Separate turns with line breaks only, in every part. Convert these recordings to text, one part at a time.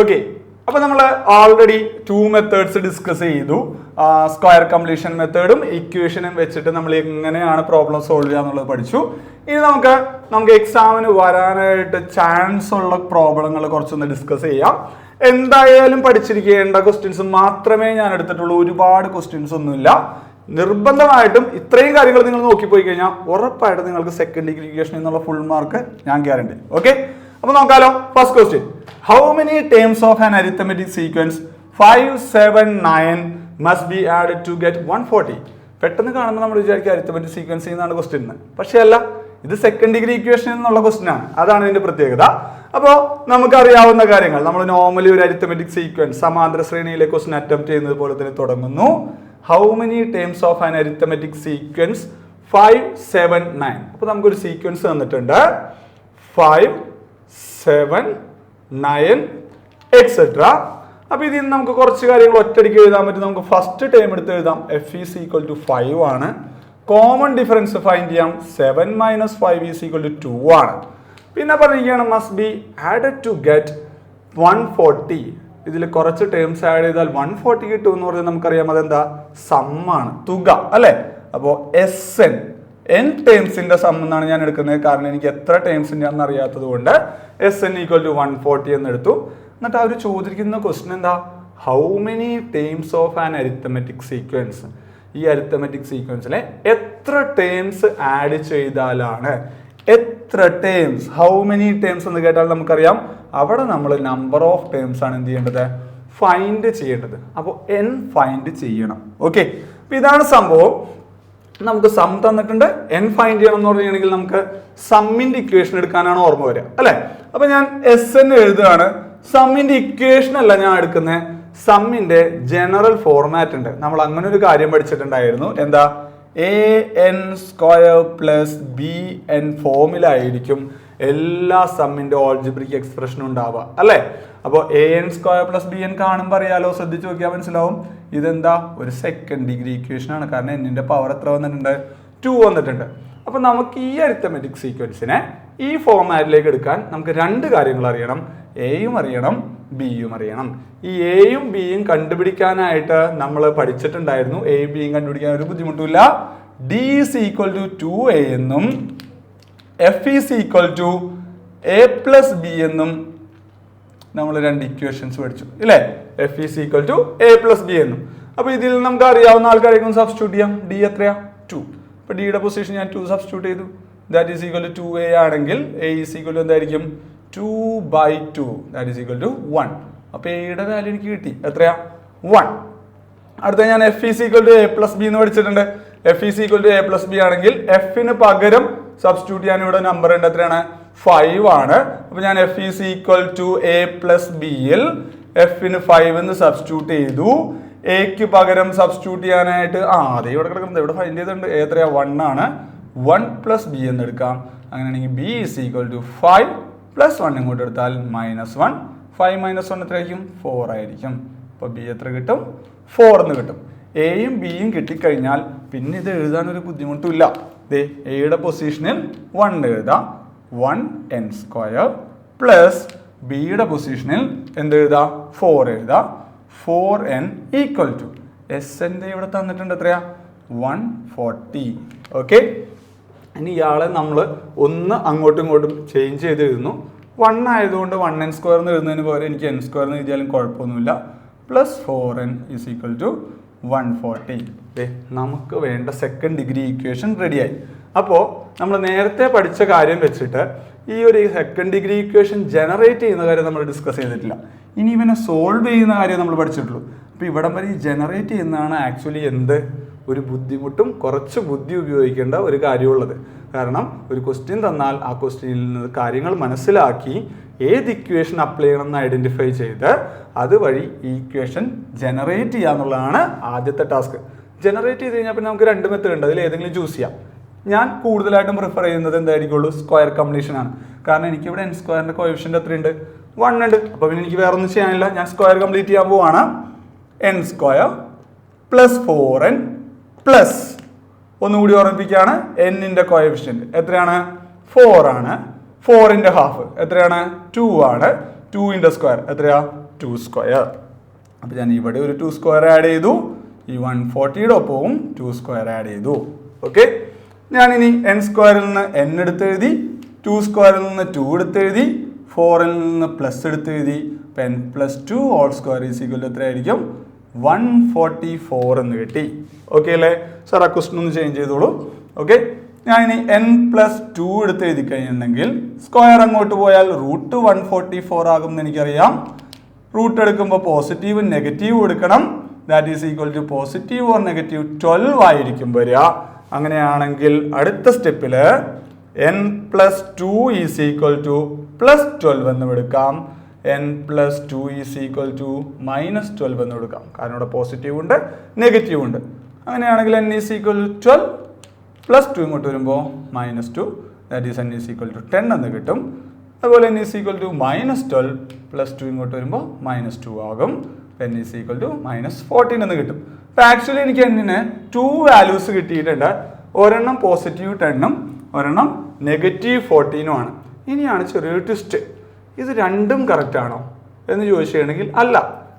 Okay അപ്പൊ നമ്മൾ already two methods discuss ചെയ്തു. സ്ക്വയർ കംപ്ലീഷൻ മെത്തേഡും ഇക്വേഷനും വെച്ചിട്ട് നമ്മൾ എങ്ങനെയാണ് പ്രോബ്ലം സോൾവ് ചെയ്യുക എന്നുള്ളത് പഠിച്ചു. ഇനി നമുക്ക് നമുക്ക് എക്സാമിന് വരാനായിട്ട് ചാൻസ് ഉള്ള പ്രോബ്ലങ്ങൾ കുറച്ചൊന്ന് ഡിസ്കസ് ചെയ്യാം. എന്തായാലും പഠിച്ചിരിക്കേണ്ട ക്വസ്റ്റ്യൻസ് മാത്രമേ ഞാൻ എടുത്തിട്ടുള്ളൂ. ഒരുപാട് ക്വസ്റ്റ്യൻസ് ഒന്നുമില്ല. നിർബന്ധമായിട്ടും ഇത്രയും കാര്യങ്ങൾ നിങ്ങൾ നോക്കിപ്പോയി കഴിഞ്ഞാൽ ഉറപ്പായിട്ടും നിങ്ങൾക്ക് സെക്കൻഡ് ഡിഗ്രി എന്നുള്ള ഫുൾ മാർക്ക് ഞാൻ ഗ്യാരണ്ടി ഓക്കെ അപ്പൊ നോക്കാലോ first question how many terms of an arithmetic sequence five seven nine must be add to get one forty പെട്ടെന്ന് കാണുമ്പോൾ നമ്മൾ വിചാരിക്കുക അരിത്തമെറ്റിക് സീക്വൻസ് എന്നാണ് ക്വസ്റ്റ്യൻ എന്ന് പക്ഷേ അല്ല ഇത് സെക്കൻഡ് ഡിഗ്രി ഇക്വേഷൻ എന്നുള്ള ക്വസ്റ്റ്യൻ ആണ്. അതാണ് ഇതിന്റെ പ്രത്യേകത. അപ്പോൾ നമുക്കറിയാവുന്ന കാര്യങ്ങൾ. നമ്മൾ നോർമലി ഒരു അരിത്തമെറ്റിക് സീക്വൻസ് സമാന്തര ശ്രേണിയിലെ ക്വസ്റ്റ്യൻ അറ്റംപ്റ്റ് ചെയ്യുന്നത് പോലെ തന്നെ തുടങ്ങുന്നു. How many terms of an arithmetic sequence five seven nine അപ്പോൾ നമുക്കൊരു സീക്വൻസ് തന്നിട്ടുണ്ട്. ഫൈവ് സെവൻ നയൻ എക്സെട്ര അപ്പൊ ഇതിൽ നമുക്ക് കുറച്ച് കാര്യങ്ങൾ ഒറ്റയടിക്ക് എഴുതാൻ പറ്റും. നമുക്ക് ഫസ്റ്റ് ടൈം എടുത്ത് എഴുതാം. F is equal to five ആണ്. കോമൺ ഡിഫറൻസ് ഫൈൻഡ് ചെയ്യാം. Seven minus five is equal to two ആണ്. പിന്നെ പറഞ്ഞിരിക്കുകയാണ് must be added to get one forty ഇതിൽ കുറച്ച് ടേംസ് ആഡ് ചെയ്താൽ വൺ ഫോർട്ടി കിട്ടും എന്ന് പറഞ്ഞാൽ നമുക്കറിയാം അതെന്താ? സമ്മാണ് തുക അല്ലേ? അപ്പോൾ എസ് എൻ എൻ ടേംസിന്റെ സം എന്നാണ് ഞാൻ എടുക്കുന്നത്. കാരണം എനിക്ക് എത്ര ടേംസിന്റെ ആണെന്ന് അറിയാത്തത് കൊണ്ട് S N equal to one forty എന്ന് എടുത്തു. എന്നിട്ട് അവർ ചോദിക്കുന്ന ക്വസ്റ്റൻ എന്താ? How many terms of an arithmetic sequence ഈ അരിത്തമെറ്റിക് സീക്വൻസിലെ എത്ര ടേംസ് ആഡ് ചെയ്താലാണ്? എത്ര ടേംസ് ഹൗ മെനി ടേംസ് എന്ന് കേട്ടാൽ നമുക്കറിയാം. അവിടെ നമ്മൾ നമ്പർ ഓഫ് ടേംസ് ആണ് എന്ത് ചെയ്യേണ്ടത്? ഫൈൻഡ് ചെയ്യേണ്ടത്. അപ്പോൾ എൻ ഫൈൻഡ് ചെയ്യണം. ഓക്കെ ഇതാണ് സംഭവം. നമുക്ക് സം തന്നിട്ടുണ്ട്. എൻ ഫൈൻഡ് ചെയ്യണം എന്ന് പറയുകയാണെങ്കിൽ നമുക്ക് സമ്മിന്റെ ഇക്വേഷൻ എടുക്കാനാണ് ഓർമ്മ വരിക. അല്ലെ? അപ്പൊ ഞാൻ എസ് എൻ എഴുതുകയാണ്. സമ്മിന്റെ ഇക്വേഷൻ അല്ല ഞാൻ എടുക്കുന്നത്. സമ്മിന്റെ ജനറൽ ഫോർമാറ്റ് ഉണ്ട്. നമ്മൾ അങ്ങനെ ഒരു കാര്യം പഠിച്ചിട്ടുണ്ടായിരുന്നു. എന്താ? A N square plus B N ഫോമിലായിരിക്കും എല്ലാ സമ്മിന്റെ ഓൾജിബ്രിക് എക്സ്പ്രഷനും ഉണ്ടാവുക അല്ലേ? അപ്പോൾ A N square plus B N കാണുമ്പോൾ അറിയാലോ ശ്രദ്ധിച്ച് നോക്കിയാൽ മനസ്സിലാവും. ഇതെന്താ? ഒരു സെക്കൻഡ് ഡിഗ്രി ഇക്വേഷനാണ് കാരണം എന്നിന്റെ പവർ എത്ര വന്നിട്ടുണ്ട്? ടു വന്നിട്ടുണ്ട്. അപ്പോൾ നമുക്ക് ഈ അരിത്തമെറ്റിക് സീക്വൻസിനെ ഈ ഫോർമാറ്റിലേക്ക് എടുക്കാൻ നമുക്ക് രണ്ട് കാര്യങ്ങൾ അറിയണം. എയും അറിയണം ബിയും അറിയണം. ഈ എയും ബിയും കണ്ടുപിടിക്കാനായിട്ട് നമ്മൾ പഠിച്ചിട്ടുണ്ടായിരുന്നു. എയും ബിയും കണ്ടുപിടിക്കാൻ ഒരു ബുദ്ധിമുട്ടില്ല D is equal to two A എന്നും F is equal to A plus B എന്നും നമ്മൾ രണ്ട് ഇക്വേഷൻസ് പഠിച്ചു ഇല്ലേ? F is equal to A plus B എന്നും. അപ്പൊ ഇതിൽ നമുക്ക് അറിയാവുന്ന ആൾക്കാരേക്കും സബ്സ്റ്റിറ്റ്യൂട്ട് ചെയ്യാം. ഡി എത്രയാ? ടു അപ്പൊ ഡിയുടെ പൊസിഷൻ ഞാൻ ടു സബ്സ്റ്റിറ്റ്യൂട്ട് ചെയ്തു. That is equal to two A ആണെങ്കിൽ എ ഈസ് ഈക്വൽ ടു എന്തായിരിക്കും? Two by two that is equal to one അപ്പൊ എയുടെ വാല്യൂ എനിക്ക് കിട്ടി. എത്രയാ? വൺ അടുത്ത ഞാൻ F is equal to A plus B എന്ന് പഠിച്ചിട്ടുണ്ട്. F is equal to A plus B ആണെങ്കിൽ എഫിന് പകരം സബ്സ്റ്റിറ്റ്യൂട്ട് ചെയ്യാൻ ഇവിടെ നമ്പർ ഉണ്ട്. എത്രയാണ്? ഫൈവ് ആണ്. അപ്പൊ ഞാൻ F is equal to A plus ബിയിൽ എഫിന് ഫൈവ് എന്ന് സബ്സ്റ്റിറ്റ്യൂട്ട് ചെയ്തു. എക്ക് പകരം സബ്സ്റ്റിറ്റ്യൂട്ട് ചെയ്യാനായിട്ട് ആ അതെ ഇവിടെ കിടക്കുന്നത് ഇവിടെ ഫൈൻഡ് ചെയ്തിട്ടുണ്ട്. എത്രയാ? വൺ ആണ്. വൺ പ്ലസ് ബി എന്ന് എടുക്കാം. അങ്ങനെയാണെങ്കിൽ B is equal to five plus one ഇങ്ങോട്ട് എടുത്താൽ minus one five minus one എത്രയായിരിക്കും? ഫോർ ആയിരിക്കും. അപ്പോൾ ബി എത്ര കിട്ടും? ഫോർ എന്ന് കിട്ടും. എയും ബിയും കിട്ടിക്കഴിഞ്ഞാൽ പിന്നെ ഇത് എഴുതാൻ ഒരു ബുദ്ധിമുട്ടില്ല ദേ എയുടെ പൊസിഷനിൽ വൺ എഴുതാം. വൺ എൻ സ്ക്വയർ പ്ലസ് ബിയുടെ പൊസിഷനിൽ എന്ത് എഴുതാം? ഫോർ എഴുതാം. Four N equal to S എന്റെ ഇവിടെ തന്നിട്ടുണ്ട് എത്രയാ? വൺ ഫോർട്ടി ഓക്കെ ഇനി ഇയാളെ നമ്മൾ ഒന്ന് അങ്ങോട്ടും ഇങ്ങോട്ടും ചേഞ്ച് ചെയ്ത് എഴുതുന്നു. വൺ ആയതുകൊണ്ട് വൺ എൻ സ്ക്വയർ എന്ന് എഴുതുന്നതിന് പകരം എനിക്ക് എൻ സ്ക്വയർ എന്ന് എഴുതിയാലും കുഴപ്പമൊന്നുമില്ല. Plus four N is equal to one forty നമുക്ക് വേണ്ട സെക്കൻഡ് ഡിഗ്രി ഇക്വേഷൻ റെഡിയായി അപ്പോൾ നമ്മൾ നേരത്തെ പഠിച്ച കാര്യം വെച്ചിട്ട് ഈ ഒരു സെക്കൻഡ് ഡിഗ്രി ഇക്വേഷൻ ജനറേറ്റ് ചെയ്യുന്ന കാര്യം നമ്മൾ ഡിസ്കസ് ചെയ്തിട്ടില്ല. ഇനി ഇവനെ സോൾവ് ചെയ്യുന്ന കാര്യം നമ്മൾ പഠിച്ചിട്ടുള്ളൂ. അപ്പോൾ ഇവിടം വരെ ഈ ജനറേറ്റ് ചെയ്യുന്നതാണ് ആക്ച്വലി എന്ത്? ഒരു ബുദ്ധിമുട്ടും കുറച്ച് ബുദ്ധി ഉപയോഗിക്കേണ്ട ഒരു കാര്യമുള്ളത്. കാരണം ഒരു ക്വസ്റ്റ്യൻ തന്നാൽ ആ ക്വസ്റ്റ്യനിൽ നിന്ന് കാര്യങ്ങൾ മനസ്സിലാക്കി ഏത് ഇക്വേഷൻ അപ്ലൈ ചെയ്യണം എന്ന് ഐഡന്റിഫൈ ചെയ്ത് അതുവഴി ഈ ഇക്വേഷൻ ജനറേറ്റ് ചെയ്യുക എന്നുള്ളതാണ് ആദ്യത്തെ ടാസ്ക് ജനറേറ്റ് ചെയ്ത് കഴിഞ്ഞാൽ പിന്നെ നമുക്ക് രണ്ട് മെത്തേഡ് ഉണ്ട്. അതിൽ ഏതെങ്കിലും ചൂസ് ചെയ്യാം. ഞാൻ കൂടുതലായിട്ടും പ്രിഫർ ചെയ്യുന്നത് എന്തായിരിക്കുള്ളൂ? സ്ക്വയർ കംപ്ലീഷൻ ആണ്. കാരണം എനിക്കിവിടെ എൻ സ്ക്വയറിന്റെ കോയിഫിഷ്യന്റ് എത്രയുണ്ട്? വൺ ഉണ്ട്. അപ്പോൾ പിന്നെ എനിക്ക് വേറെ ഒന്നും ചെയ്യാനില്ല. ഞാൻ സ്ക്വയർ കംപ്ലീറ്റ് ചെയ്യാൻ പോവാണ്. N square plus four N plus ഒന്നുകൂടി ഓർമ്മിപ്പിക്കുകയാണ് എന്നിന്റെ കോയഫിഷ്യന്റ് എത്രയാണ്? ഫോർ ആണ്. ഫോറിന്റെ ഹാഫ് എത്രയാണ്? ടു ആണ്. ടുവിന്റെ സ്ക്വയർ എത്രയാ? ടു സ്ക്വയർ അപ്പോൾ ഞാൻ ഇവിടെ ഒരു ടു സ്ക്വയർ ആഡ് ചെയ്തു. ഈ വൺ ഫോർട്ടിയുടെ ഒപ്പവും ടു സ്ക്വയർ ആഡ് ചെയ്തു. ഓക്കെ ഞാനിനി എൻ സ്ക്വയറിൽ നിന്ന് എൻ എടുത്ത് എഴുതി ടു സ്ക്വയറിൽ നിന്ന് ടു എടുത്ത് എഴുതി ഫോറിൽ നിന്ന് പ്ലസ് എടുത്ത് എഴുതി അപ്പം N plus two whole square is equal എത്രയായിരിക്കും? വൺ ഫോർട്ടി ഫോർ എന്ന് കിട്ടി. ഓക്കെ അല്ലേ? സാർ ആ ക്വസ്റ്റൻ ഒന്ന് ചേഞ്ച് ചെയ്തോളൂ. ഓക്കെ ഞാൻ ഇനി എൻ പ്ലസ് ടു എടുത്ത് എഴുതി കഴിഞ്ഞിട്ടുണ്ടെങ്കിൽ സ്ക്വയർ അങ്ങോട്ട് പോയാൽ റൂട്ട് വൺ ഫോർട്ടി ഫോർ ആകും എന്ന് എനിക്കറിയാം. റൂട്ട് എടുക്കുമ്പോൾ പോസിറ്റീവും നെഗറ്റീവും എടുക്കണം. That is equal to positive or negative twelve ആയിരിക്കും വരിക. അങ്ങനെയാണെങ്കിൽ അടുത്ത സ്റ്റെപ്പിൽ N plus two is equal to plus twelve എന്നും എടുക്കാം. N plus two is equal to minus twelve എന്ന് കൊടുക്കാം. കാരണം ഇവിടെ പോസിറ്റീവ് ഉണ്ട് നെഗറ്റീവ് ഉണ്ട്. അങ്ങനെയാണെങ്കിൽ N is equal to twelve plus two ഇങ്ങോട്ട് വരുമ്പോൾ minus two that is N is equal to ten എന്ന് കിട്ടും. അതുപോലെ N is equal to minus twelve plus two ഇങ്ങോട്ട് വരുമ്പോൾ മൈനസ് ടു ആകും. N is equal to minus fourteen എന്ന് കിട്ടും. അപ്പോൾ ആക്ച്വലി എനിക്ക് എന്നിന് ടു വാല്യൂസ് കിട്ടിയിട്ടുണ്ട്. ഒരെണ്ണം പോസിറ്റീവ് ടെണ്ണും ഒരെണ്ണം നെഗറ്റീവ് ഫോർട്ടീനും ആണ്. ഇനിയാണ് ചെറിയൊരു ട്വിസ്റ്റ് ഇത് രണ്ടും കറക്റ്റ് ആണോ എന്ന് ചോദിച്ചിട്ടുണ്ടെങ്കിൽ അല്ല.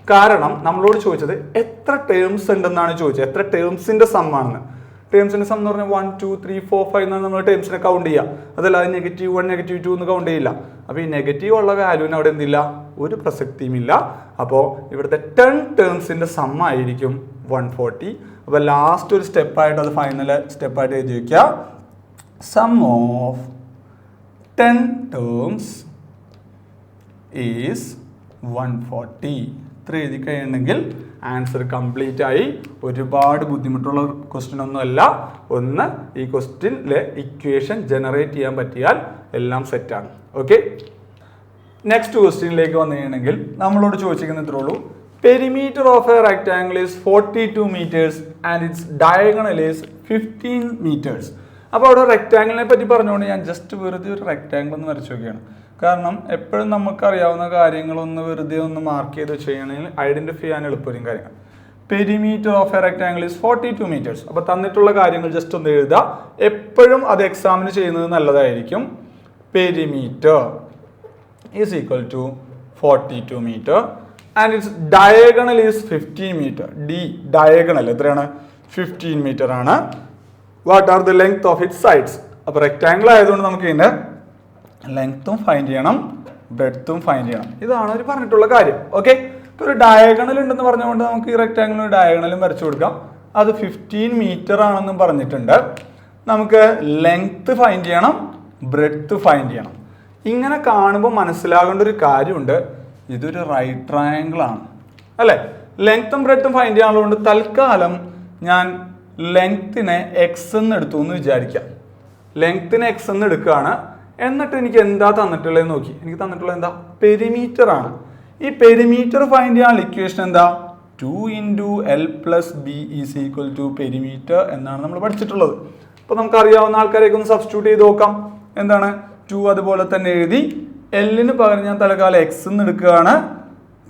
കാരണം നമ്മളോട് ചോദിച്ചത് എത്ര ടേംസ് ഉണ്ടെന്നാണ് ചോദിച്ചത്. എത്ര ടേംസിന്റെ സം ആണെന്ന്. ടേംസിന്റെ സം എന്ന് പറഞ്ഞാൽ one two three four five എന്നാണ് നമ്മൾ ടേംസിനെ കൗണ്ട് ചെയ്യുക. അതല്ലാതെ നെഗറ്റീവ് വൺ നെഗറ്റീവ് ടു എന്ന് കൗണ്ട് ചെയ്യില്ല. അപ്പോൾ ഈ നെഗറ്റീവ് ഉള്ള വാല്യൂവിന് അവിടെ എന്തില്ല ഒരു പ്രസക്തിയുമില്ല അപ്പോൾ ഇവിടുത്തെ ടെൻ ടേംസിന്റെ സം ആയിരിക്കും വൺ ഫോർട്ടി അപ്പോൾ ലാസ്റ്റ് ഒരു സ്റ്റെപ്പായിട്ട് അത് ഫൈനൽ സ്റ്റെപ്പായിട്ട് എഴുതി വയ്ക്കുക sum of ten terms is one forty ഇത്ര എഴുതി കഴിയണമെങ്കിൽ ആൻസർ കംപ്ലീറ്റ് ആയി ഒരുപാട് ബുദ്ധിമുട്ടുള്ള ക്വസ്റ്റ്യൻ ഒന്നുമല്ല. ഒന്ന് ഈ ക്വസ്റ്റ്യനിലെ ഇക്വേഷൻ ജനറേറ്റ് ചെയ്യാൻ പറ്റിയാൽ എല്ലാം സെറ്റാണ് ഓക്കെ നെക്സ്റ്റ് ക്വസ്റ്റ്യനിലേക്ക് വന്നു കഴിയണമെങ്കിൽ നമ്മളോട് ചോദിച്ചിരിക്കുന്ന ഇത്രേ ഉള്ളൂ. Perimeter of a rectangle is forty two meters and its diagonal is fifteen meters അപ്പോൾ അവിടെ റെക്ടാംഗിളിനെ പറ്റി പറഞ്ഞുകൊണ്ട് ഞാൻ ജസ്റ്റ് വെറുതെ ഒരു റെക്ടാംഗിൾ ഒന്ന് വരച്ചു നോക്കിയാണ്. കാരണം എപ്പോഴും നമുക്കറിയാവുന്ന കാര്യങ്ങളൊന്ന് വെറുതെ ഒന്ന് മാർക്ക് ചെയ്ത് ചെയ്യണമെങ്കിൽ ഐഡന്റിഫൈ ചെയ്യാൻ എളുപ്പവും കാര്യങ്ങൾ. Perimeter of a rectangle is forty two meters അപ്പോൾ തന്നിട്ടുള്ള കാര്യങ്ങൾ ജസ്റ്റ് ഒന്ന് എഴുതുക. എപ്പോഴും അത് എക്സാമിന് ചെയ്യുന്നത് നല്ലതായിരിക്കും. Perimeter is equal to forty two meter and its diagonal is fifteen meter D diagonal എത്രയാണ്? ഫിഫ്റ്റീൻ മീറ്റർ ആണ്. What are the length of it sides അപ്പോൾ റെക്ടാംഗിൾ ആയതുകൊണ്ട് നമുക്ക് ഇതിന്റെ ലെങ്ത്തും ഫൈൻഡ് ചെയ്യണം ബ്രെഡ്ത്തും ഫൈൻഡ് ചെയ്യണം. ഇതാണ് അവർ പറഞ്ഞിട്ടുള്ള കാര്യം ഓക്കെ ഇപ്പോൾ ഒരു ഡയഗണൽ ഉണ്ടെന്ന് പറഞ്ഞുകൊണ്ട് നമുക്ക് ഈ റെക്ടാംഗിളിന് ഡയഗണലും വരച്ചു കൊടുക്കാം. അത് ഫിഫ്റ്റീൻ മീറ്റർ ആണെന്നും പറഞ്ഞിട്ടുണ്ട്. നമുക്ക് ലെങ്ത്ത് ഫൈൻഡ് ചെയ്യണം ബ്രെഡ്ത്ത് ഫൈൻഡ് ചെയ്യണം. ഇങ്ങനെ കാണുമ്പോൾ മനസ്സിലാകേണ്ട ഒരു കാര്യമുണ്ട്. ഇതൊരു റൈറ്റ് ട്രയാങ്കിൾ ആണ്. അല്ലേ? ലെങ്ത്തും ബ്രെഡ്ത്തും ഫൈൻഡ് ചെയ്യാനുള്ളതുകൊണ്ട് തൽക്കാലം ഞാൻ ലെങ്ത്തിനെ എക്സ് എന്ന് എടുത്തു എന്ന് വിചാരിക്കാം. ലെങ്ത്തിനെ എക്സ് എന്ന് എടുക്കുകയാണ്. എന്നിട്ട് എനിക്ക് എന്താ തന്നിട്ടുള്ളത് നോക്കി. എനിക്ക് തന്നിട്ടുള്ളത് എന്താ? പെരിമീറ്റർ ആണ്. ഈ പെരിമീറ്റർ ഫൈൻഡ് ചെയ്യാനുള്ള ഇക്വേഷൻ എന്താ? Two into L plus B is equal to perimeter എന്നാണ് നമ്മൾ പഠിച്ചിട്ടുള്ളത്. അപ്പോൾ നമുക്ക് അറിയാവുന്ന ഒന്ന് സബ്സ്റ്റിറ്റ്യൂട്ട് ചെയ്ത് നോക്കാം. എന്താണ്? ടു അതുപോലെ തന്നെ എഴുതി എല്ലിന് പകരം ഞാൻ തലക്കാലം എക്സ് എന്ന് എടുക്കുകയാണ്.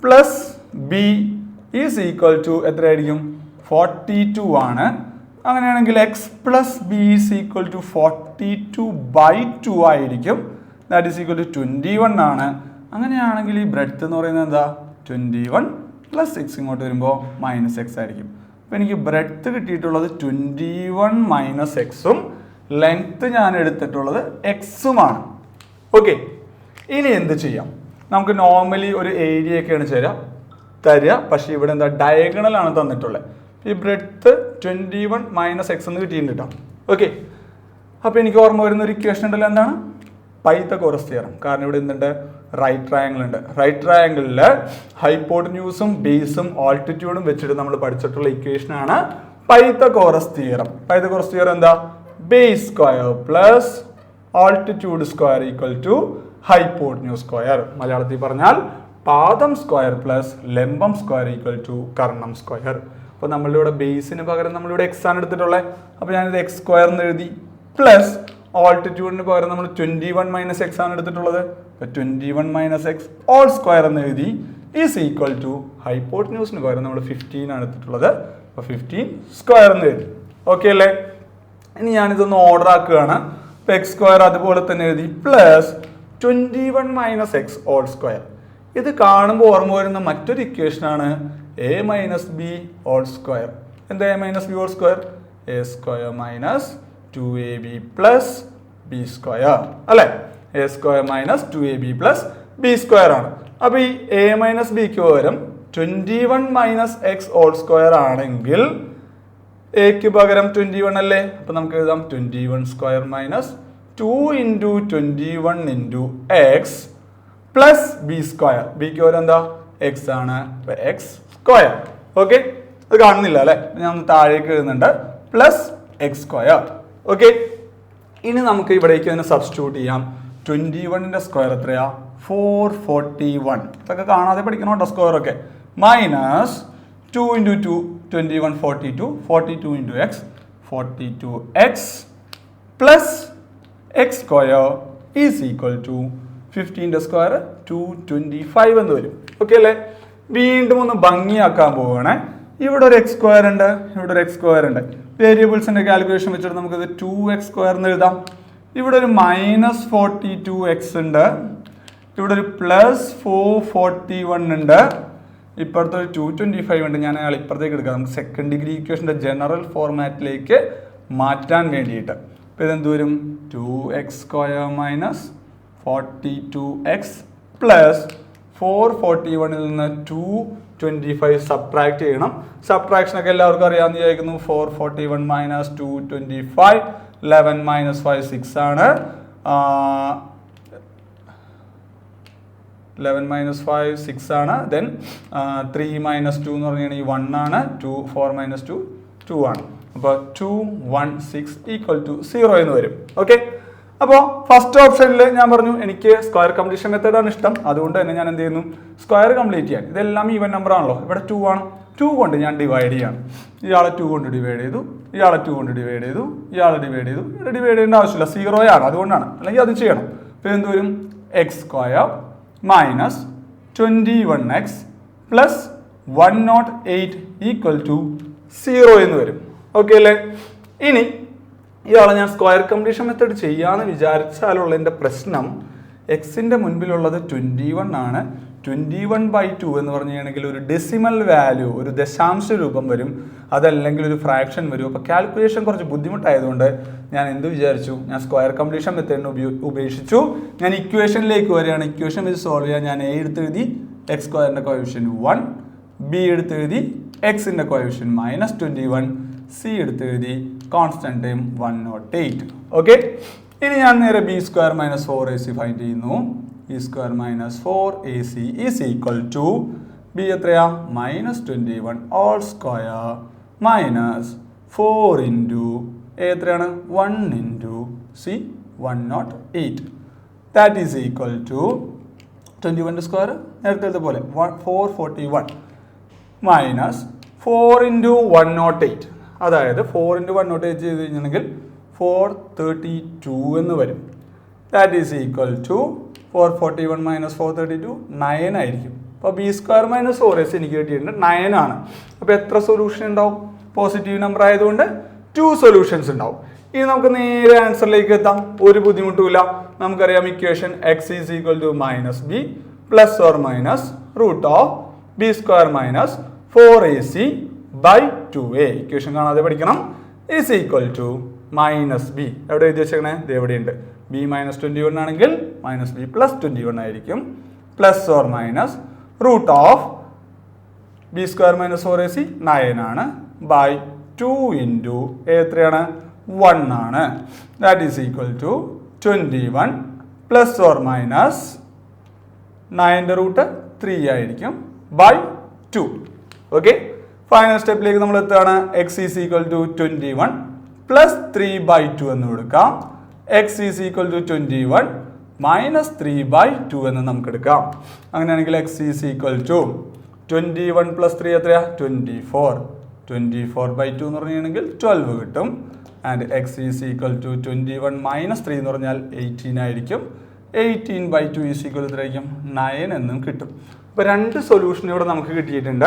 Plus B is equal to എത്രയായിരിക്കും? ഫോർട്ടി ടു ആണ്. അങ്ങനെയാണെങ്കിൽ X plus B is equal to forty two by two ആയിരിക്കും. That is equal to twenty one ആണ്. അങ്ങനെയാണെങ്കിൽ ഈ ബ്രെഡ്ത്ത് എന്ന് പറയുന്നത് എന്താ? ട്വന്റി വൺ പ്ലസ് സിക്സ് ഇങ്ങോട്ട് വരുമ്പോൾ മൈനസ് എക്സ് ആയിരിക്കും. അപ്പോൾ എനിക്ക് ബ്രെഡ്ത്ത് കിട്ടിയിട്ടുള്ളത് ട്വന്റി വൺ മൈനസ് എക്സും ലെങ്ത്ത് ഞാൻ എടുത്തിട്ടുള്ളത് എക്സുമാണ് ഓക്കെ ഇനി എന്ത് ചെയ്യാം? നമുക്ക് നോർമലി ഒരു ഏരിയ ഒക്കെയാണ് ചേരാം തരിക. പക്ഷേ ഇവിടെ എന്താ? ഡയഗണലാണ് തന്നിട്ടുള്ളത്. ഈ breadth twenty one minus X എന്ന് കിട്ടിയിട്ടുണ്ട് കേട്ടോ ഓക്കെ അപ്പോൾ എനിക്ക് ഓർമ്മ വരുന്ന ഒരു ഇക്വേഷൻ ഉണ്ടല്ലോ എന്താണ്? പൈത്തഗോറസ് തിയറം കാരണം ഇവിടെ എന്തുണ്ട്? റൈറ്റ് ട്രയാങ്കിൾ ഉണ്ട്. റൈറ്റ് ട്രയാങ്കിളിൽ ഹൈപ്പോട്ടന്യൂസും ബേസും ആൾട്ടിറ്റ്യൂഡും വെച്ചിട്ട് നമ്മൾ പഠിച്ചിട്ടുള്ള ഇക്വേഷനാണ് പൈത്തഗോറസ് തിയറം പൈത്തഗോറസ് തിയറം എന്താ? Base square plus altitude square equal to hypotenuse square മലയാളത്തിൽ പറഞ്ഞാൽ പാദം സ്ക്വയർ പ്ലസ് ലംബം സ്ക്വയർ ഈക്വൽ ടു കർണം സ്ക്വയർ അപ്പോൾ നമ്മളിവിടെ ബേസിന് പകരം നമ്മളിവിടെ എക്സ് ആണ് എടുത്തിട്ടുള്ളത് അപ്പോൾ ഞാനിത് എക്സ് സ്ക്വയർ എന്ന് എഴുതി പ്ലസ് ഓൾട്ടിറ്റ്യൂഡിന് പകരം നമ്മൾ ട്വന്റി വൺ മൈനസ് എക്സ് ആണ് എടുത്തിട്ടുള്ളത്. അപ്പോൾ twenty one minus X whole square എന്ന് എഴുതി ഈസ് ഈക്വൽ ടു ഹൈപ്പോട്ടന്യൂസിന് പകരം നമ്മൾ ഫിഫ്റ്റീൻ ആണ് എടുത്തിട്ടുള്ളത്. അപ്പോൾ ഫിഫ്റ്റീൻ സ്ക്വയർ എന്ന് എഴുതി. ഓക്കെ അല്ലേ? ഇനി ഞാനിതൊന്ന് ഓർഡർ ആക്കുകയാണ്. അപ്പോൾ എക്സ് സ്ക്വയർ അതുപോലെ തന്നെ എഴുതി plus twenty one minus X whole square ഇത് കാണുമ്പോൾ ഓർമ്മ വരുന്ന മറ്റൊരു ഇക്വേഷനാണ് A minus B whole square എന്താ A minus B whole square A square minus two A B plus B square അല്ലേ? A square minus two A B plus B square ആണ്. അപ്പോൾ ഈ എ മൈനസ് ബിക്ക് പകരം twenty one minus X whole square ആണെങ്കിൽ എക്ക് പകരം twenty one അല്ലേ? അപ്പോൾ നമുക്ക് എഴുതാം twenty one square minus two into twenty one into X plus B square ബിക്ക് പകരം എന്താ? എക്സ് ആണ്. എക്സ് സ്ക്വയർ ഓക്കെ അത് കാണുന്നില്ല അല്ലേ? ഞാൻ ഒന്ന് താഴേക്ക് എഴുതുന്നുണ്ട്. പ്ലസ് എക്സ് സ്ക്വയർ ഓക്കെ ഇനി നമുക്ക് ഇവിടേക്ക് തന്നെ സബ്സ്റ്റിറ്റ്യൂട്ട് ചെയ്യാം. ട്വന്റി വണ്ണിന്റെ സ്ക്വയർ എത്രയാ? ഫോർ ഫോർട്ടി വൺ ഇതൊക്കെ കാണാതെ പഠിക്കണം കേട്ടോ സ്ക്വയർ ഒക്കെ. Minus two into two twenty one forty two forty two into X forty two X plus X square is equal to ഫിഫ്റ്റീന്റെ square two twenty five എന്ന് വരും. Okay അല്ലേ? വീണ്ടും ഒന്ന് ഭംഗിയാക്കാൻ പോവുകയാണേ ഇവിടെ ഒരു എക്സ് സ്ക്വയർ ഉണ്ട് ഇവിടെ ഒരു എക്സ് സ്ക്വയർ ഉണ്ട്. വേരിയബിൾസിന്റെ കാൽക്കുലേഷൻ വെച്ചിട്ട് നമുക്ക് ടു എക്സ് സ്ക്വയർ എന്ന് എഴുതാം. ഇവിടെ ഒരു മൈനസ് ഫോർട്ടി ടു എക്സ് ഉണ്ട്. ഇവിടെ ഒരു പ്ലസ് ഫോർ ഫോർട്ടി വൺ ഉണ്ട് ഇപ്പുറത്തെ ഒരു ടു ട്വന്റി ഫൈവ് ഉണ്ട്. ഞാൻ അയാൾ ഇപ്പുറത്തേക്ക് എടുക്കാം. നമുക്ക് സെക്കൻഡ് ഡിഗ്രി ഇക്വേഷന്റെ ജനറൽ ഫോർമാറ്റിലേക്ക് മാറ്റാൻ വേണ്ടിയിട്ട്. അപ്പോൾ ഇതെന്ത് വരും? Two X square minus forty two X plus four forty വണ്ണിൽ നിന്ന് ടു ട്വന്റി ഫൈവ് സബ്ട്രാക്ട് ചെയ്യണം. സബ്ട്രാക്ഷനൊക്കെ എല്ലാവർക്കും അറിയാമെന്ന് വിചാരിക്കുന്നു. Four forty one minus two twenty five eleven minus five six ആണ്. ലെവൻ മൈനസ് ഫൈവ് സിക്സ് ആണ്. ദെൻ ത്രീ മൈനസ് ടു എന്ന് പറഞ്ഞാൽ വൺ ആണ്. Two four minus two two ആണ്. അപ്പോൾ two one six equal to zero എന്ന് വരും. Okay അപ്പോൾ ഫസ്റ്റ് ഓപ്ഷനിൽ ഞാൻ പറഞ്ഞു എനിക്ക് സ്ക്വയർ കംപ്ലീഷൻ മെത്തേഡാണ് ഇഷ്ടം. അതുകൊണ്ട് തന്നെ ഞാൻ എന്ത് ചെയ്യുന്നു? സ്ക്വയർ കംപ്ലീറ്റ് ചെയ്യാൻ. ഇതെല്ലാം ഈവൻ നമ്പർ ആണല്ലോ. ഇവിടെ ടു ആണ്. ടു കൊണ്ട് ഞാൻ ഡിവൈഡ് ചെയ്യാണ്. ഇയാളെ ടു കൊണ്ട് ഡിവൈഡ് ചെയ്തു. ഇയാളെ ടു കൊണ്ട് ഡിവൈഡ് ചെയ്തു. ഇയാളെ ഡിവൈഡ് ചെയ്തു. ഇവിടെ ഡിവൈഡ് ചെയ്യേണ്ട ആവശ്യമില്ല. സീറോയാണ് അതുകൊണ്ടാണ്. അല്ലെങ്കിൽ അത് ചെയ്യണം. അപ്പോൾ എന്ത് വരും? X square minus twenty one x plus one nought eight equal to zero എന്ന് വരും. ഓക്കെ അല്ലേ? ഇനി ഇയാളെ ഞാൻ സ്ക്വയർ കംപ്ലീഷൻ മെത്തേഡ് ചെയ്യാന്ന് വിചാരിച്ചാലുള്ള എന്റെ പ്രശ്നം എക്സിന്റെ മുൻപിലുള്ളത് ട്വന്റി വൺ ആണ്. ട്വന്റി വൺ ബൈ ടു എന്ന് പറഞ്ഞിട്ടുണ്ടെങ്കിൽ ഒരു ഡെസിമൽ വാല്യൂ ഒരു ദശാംശ രൂപം വരും. അതല്ലെങ്കിൽ ഒരു ഫ്രാക്ഷൻ വരും. അപ്പോൾ കാൽക്കുലേഷൻ കുറച്ച് ബുദ്ധിമുട്ടായതുകൊണ്ട് ഞാൻ എന്ത് വിചാരിച്ചു? ഞാൻ സ്ക്വയർ കംപ്ലീഷൻ മെത്തേഡിന് ഉപയോ ഉപേക്ഷിച്ചു. ഞാൻ ഇക്വേഷനിലേക്ക് വരികയാണ്. ഇക്വേഷൻ വെച്ച് സോൾവ് ചെയ്യാൻ ഞാൻ എ എടുത്ത് എഴുതി എക്സ് സ്ക്വയറിന്റെ കോവിഷൻ വൺ ബി എടുത്ത് എഴുതി എക്സിന്റെ coefficient minus twenty one c എടുത്ത് എഴുതി constant one nought eight okay ഇനി ഞാൻ നേരെ b square minus four a c find ചെയ്യുന്നു. E square minus four a c is equal to b എത്രയാ? Minus twenty one whole square minus four into a എത്രയാണ്? One into c one nought eight that is equal to twenty one square നേരത്തെ പോലെ one four forty one minus four into one nought eight അതായത് four into one not ചെയ്ത് കഴിഞ്ഞിട്ടുണ്ടെങ്കിൽ four thirty two എന്ന് വരും. That is equal to four forty one minus four thirty two nine ആയിരിക്കും. അപ്പോൾ b square minus four s എനിക്ക് കിട്ടിയിട്ടുണ്ട് nine ആണ്. അപ്പോൾ എത്ര സൊല്യൂഷൻ ഉണ്ടാവും? പോസിറ്റീവ് നമ്പർ ആയതുകൊണ്ട് ടു സൊല്യൂഷൻസ് ഉണ്ടാവും. ഇനി നമുക്ക് നേരെ ആൻസറിലേക്ക് എത്താം. ഒരു ബുദ്ധിമുട്ടുമില്ല. നമുക്കറിയാം equation x is equal to minus b plus or minus root of b square minus four a c by two a equation കാണാതെ പഠിക്കണം. Is equal to minus b എവിടെ എഴുതി വെച്ചേക്കണേ? ഇത് എവിടെയുണ്ട് ബി മൈനസ് ട്വന്റി വൺ ആണെങ്കിൽ minus b plus twenty one ആയിരിക്കും. Plus or minus root of b square minus four a c nine ആണ്. ബൈ ടു ഇന്റു എത്രയാണ്? വൺ ആണ്. That is equal to twenty one plus or minus നയന്റെ root three ആയിരിക്കും. By two okay final സ്റ്റെപ്പിലേക്ക് നമ്മൾ എത്തുകയാണ്. X is equal to twenty one plus three by two എന്ന് കൊടുക്കാം. X is equal to twenty one minus three by two എന്ന് നമുക്ക് എടുക്കാം. അങ്ങനെയാണെങ്കിൽ x is equal to twenty one plus three എത്രയാ? Twenty four twenty four by two എന്ന് പറഞ്ഞാണെങ്കിൽ twelve കിട്ടും. And x is equal to twenty one minus three എന്ന് പറഞ്ഞാൽ എയ്റ്റീൻ ആയിരിക്കും. Eighteen by two is equal എത്രയായിരിക്കും? നയൻ എന്നും കിട്ടും. അപ്പോൾ രണ്ട് സൊല്യൂഷൻ ഇവിടെ നമുക്ക് കിട്ടിയിട്ടുണ്ട്.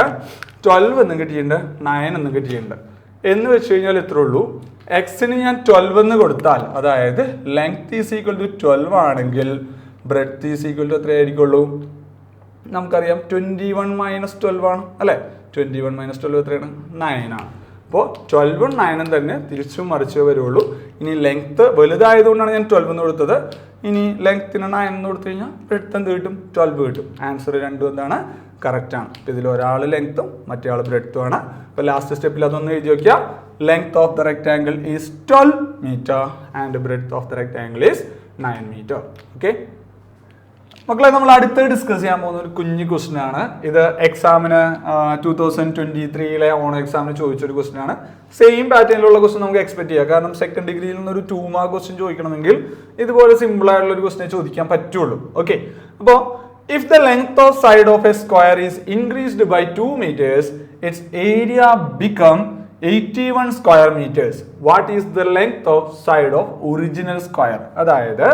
ട്വൽവ് എന്നും കിട്ടിയിട്ടുണ്ട് നയൻ എന്നും കിട്ടിയിട്ടുണ്ട്. എന്ന് വെച്ച് കഴിഞ്ഞാൽ ഇത്രേ ഉള്ളൂ. എക്സിന് ഞാൻ ട്വൽവ് എന്ന് കൊടുത്താൽ അതായത് length is equal to twelve ആണെങ്കിൽ ബ്രെഡ് ഈസ് ഈക്വൽ ടു എത്രയായിരിക്കുള്ളൂ നമുക്കറിയാം ട്വന്റി വൺ മൈനസ് ട്വൽവ് ആണ് അല്ലേ? ട്വന്റി വൺ മൈനസ് ട്വൽവ് എത്രയാണ്? നയൻ ആണ്. അപ്പോൾ ട്വൽവും നയനും തന്നെ തിരിച്ചും മറിച്ചേ വരുള്ളൂ. ഇനി ലെങ്ത്ത് വലുതായതുകൊണ്ടാണ് ഞാൻ ട്വൽവ് എന്ന് കൊടുത്തത്. ഇനി ലെങ്ത്തിന് നയൻ എന്ന് കൊടുത്തു കഴിഞ്ഞാൽ ബ്രെഡ്ത്ത് എന്ത് കിട്ടും? ട്വൽവ് കിട്ടും. ആൻസർ രണ്ടും എന്താണ്? കറക്റ്റ് ആണ്. അപ്പോൾ ഇതിൽ ഒരാൾ ലെങ്ത്തും മറ്റേ ആൾ ബ്രെഡ്ത്തും ആണ്. അപ്പോൾ ലാസ്റ്റ് സ്റ്റെപ്പിൽ അതൊന്ന് എഴുതി നോക്കിയാൽ length of the rectangle is twelve metre and breadth of the rectangle is nine metre okay മക്കളെ നമ്മൾ അടുത്ത് ഡിസ്കസ് ചെയ്യാൻ പോകുന്ന ഒരു കുഞ്ഞു ക്വസ്റ്റ്യൻ ആണ്. ഇത് എക്സാമിന് ടൂ തൗസൻഡ് ട്വന്റി ത്രീയിലെ ഓൺ എക്സാമിന് ചോദിച്ചൊരു ക്വസ്റ്റൻ ആണ്. സെയിം പാറ്റേണിലുള്ള ക്വസ്റ്റ്യൻ നമുക്ക് എക്സ്പെക്ട് ചെയ്യാം. കാരണം സെക്കൻഡ് ഡിഗ്രിയിൽ ഒരു ടൂ മാർക്ക് ക്വസ്റ്റ്യൻ ചോദിക്കണമെങ്കിൽ ഇതുപോലെ സിമ്പിൾ ആയിട്ടുള്ള ഒരു ക്വസ്റ്റിനെ ചോദിക്കാൻ പറ്റുള്ളൂ. ഓക്കെ അപ്പോ if the length of side of a square is increased by two meters its area become 81 square meters what is the length of side of original square അതായത്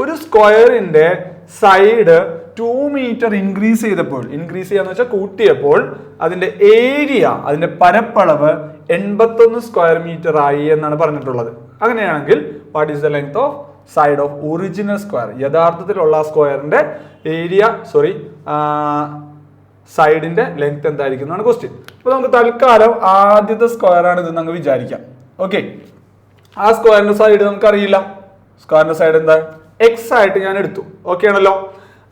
ഒരു സ്ക്വയറിന്റെ സൈഡ് ടു മീറ്റർ ഇൻക്രീസ് ചെയ്തപ്പോൾ increase ചെയ്യാന്ന് വെച്ചാൽ കൂട്ടിയപ്പോൾ അതിന്റെ area അതിന്റെ പരപ്പളവ് എൺപത്തൊന്ന് സ്ക്വയർ മീറ്റർ ആയി എന്നാണ് പറഞ്ഞിട്ടുള്ളത്. അങ്ങനെയാണെങ്കിൽ what is the length of side of original square യഥാർത്ഥത്തിലുള്ള സ്ക്വയറിന്റെ ഏരിയ സോറി സൈഡിന്റെ ലെങ്ത് എന്തായിരിക്കും എന്നാണ് ക്വസ്റ്റ്യൻ അപ്പൊ നമുക്ക് തൽക്കാലം ആദ്യത്തെ സ്ക്വയർ ആണ് ഇത് നമുക്ക് വിചാരിക്കാം. ഓക്കെ ആ സ്ക്വയറിന്റെ സൈഡ് നമുക്കറിയില്ല. സ്ക്വയറിന്റെ സൈഡ് എന്താ എക്സ് ആയിട്ട് ഞാൻ എടുത്തു. ഓക്കെ ആണല്ലോ?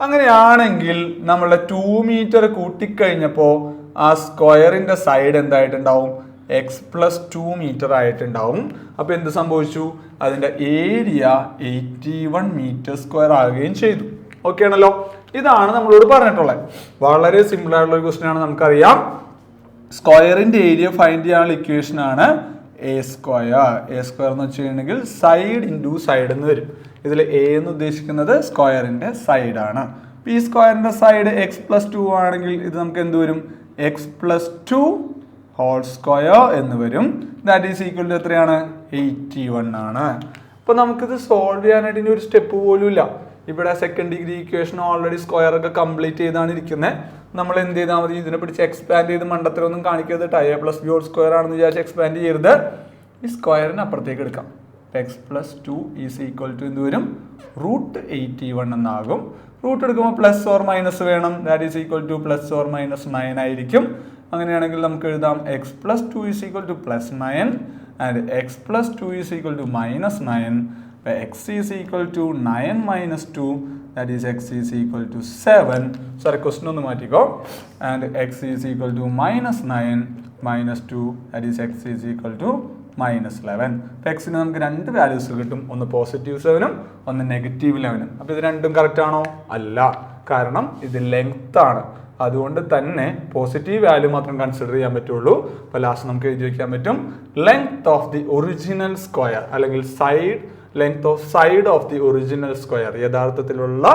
അങ്ങനെയാണെങ്കിൽ നമ്മളുടെ ടു മീറ്റർ കൂട്ടിക്കഴിഞ്ഞപ്പോൾ ആ സ്ക്വയറിന്റെ സൈഡ് എന്തായിട്ടുണ്ടാവും? എക്സ് പ്ലസ് ടു മീറ്റർ ആയിട്ടുണ്ടാവും. അപ്പോൾ എന്ത് സംഭവിച്ചു? അതിന്റെ area eighty one metre square ആകുകയും ചെയ്തു. ഓക്കെ ആണല്ലോ? ഇതാണ് നമ്മളോട് പറഞ്ഞിട്ടുള്ളത്. വളരെ സിമ്പിൾ ആയിട്ടുള്ള ഒരു ക്വസ്റ്റൻ ആണ് നമുക്കറിയാം. സ്ക്വയറിന്റെ ഏരിയ ഫൈൻഡ് ചെയ്യാനുള്ള ഇക്വേഷൻ ആണ് എ സ്ക്വയർ എ സ്ക്വയർ എന്ന് വെച്ച് കഴിഞ്ഞിട്ടുണ്ടെങ്കിൽ സൈഡ് ഇന്റു സൈഡ് എന്ന് വരും. ഇതിൽ എ എന്ന് ഉദ്ദേശിക്കുന്നത് സ്ക്വയറിന്റെ സൈഡ് ആണ്. അപ്പൊ ഈ സ്ക്വയറിന്റെ സൈഡ് എക്സ് പ്ലസ് ടു ആണെങ്കിൽ ഇത് നമുക്ക് എന്ത് വരും? X plus two whole square എന്ന് വരും. ദാറ്റ് ഈസ് ഈക്വൽ ടു എത്രയാണ്? എയ്റ്റി വൺ ആണ്. അപ്പൊ നമുക്കിത് സോൾവ് ചെയ്യാനായിട്ട് ഇനി ഒരു സ്റ്റെപ്പ് പോലും ഇല്ല. ഇവിടെ second degree equation already square ഒക്കെ കംപ്ലീറ്റ് ചെയ്താണ് ഇരിക്കുന്നത് നമ്മൾ എന്ത് ചെയ്താൽ മതി? ഇതിനെ പിടിച്ച് എക്സ്പാൻഡ് ചെയ്ത് മണ്ടത്തിലൊന്നും കാണിക്കരുത്. Tie a plus b whole square ആണെന്ന് വിചാരിച്ച് എക്സ്പാൻഡ് ചെയ്യരുത്. ഈ സ്ക്വയറിന് അപ്പുറത്തേക്ക് എടുക്കാം. X plus two is equal to എന്ത് വരും? റൂട്ട് എയ്റ്റി വൺ എന്നാകും. റൂട്ട് എടുക്കുമ്പോൾ പ്ലസ് ഓർ മൈനസ് വേണം. That is equal to plus or minus nine ആയിരിക്കും. അങ്ങനെയാണെങ്കിൽ നമുക്ക് എഴുതാം. X plus two is equal to plus nine and x plus two is equal to minus nine x is equal to nine minus two that is x is equal to seven sorry question ഒന്ന് മാറ്റിക്കോ. And x is equal to minus nine minus two that is x is equal to minus eleven അപ്പോൾ എക്സിന് നമുക്ക് രണ്ട് values കിട്ടും. ഒന്ന് positive സെവനും ഒന്ന് negative ലെവനും അപ്പോൾ ഇത് രണ്ടും കറക്റ്റ് ആണോ? അല്ല. കാരണം ഇത് ലെങ്ത് ആണ്. അതുകൊണ്ട് തന്നെ പോസിറ്റീവ് വാല്യൂ മാത്രം കൺസിഡർ ചെയ്യാൻ പറ്റുള്ളൂ. അപ്പോൾ ലാസ്റ്റ് നമുക്ക് എഴുതി വയ്ക്കാൻ പറ്റും. Length of the original square അല്ലെങ്കിൽ side length of side of the original square യഥാർത്ഥത്തിലുള്ള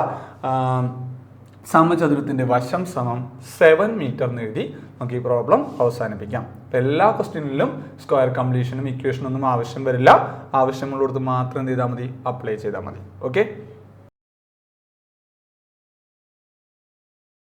സമചതുരത്തിന്റെ വശം സമം സെവൻ മീറ്റർ എന്ന് എഴുതി നമുക്ക് ഈ പ്രോബ്ലം അവസാനിപ്പിക്കാം. അപ്പൊ എല്ലാ ക്വസ്റ്റ്യനിലും സ്ക്വയർ കംപ്ലീഷനും ഇക്വേഷനൊന്നും ആവശ്യം വരില്ല. ആവശ്യമുള്ളിടത്ത് മാത്രം എന്ത് ചെയ്താൽ മതി? അപ്ലൈ ചെയ്താൽ മതി. ഓക്കെ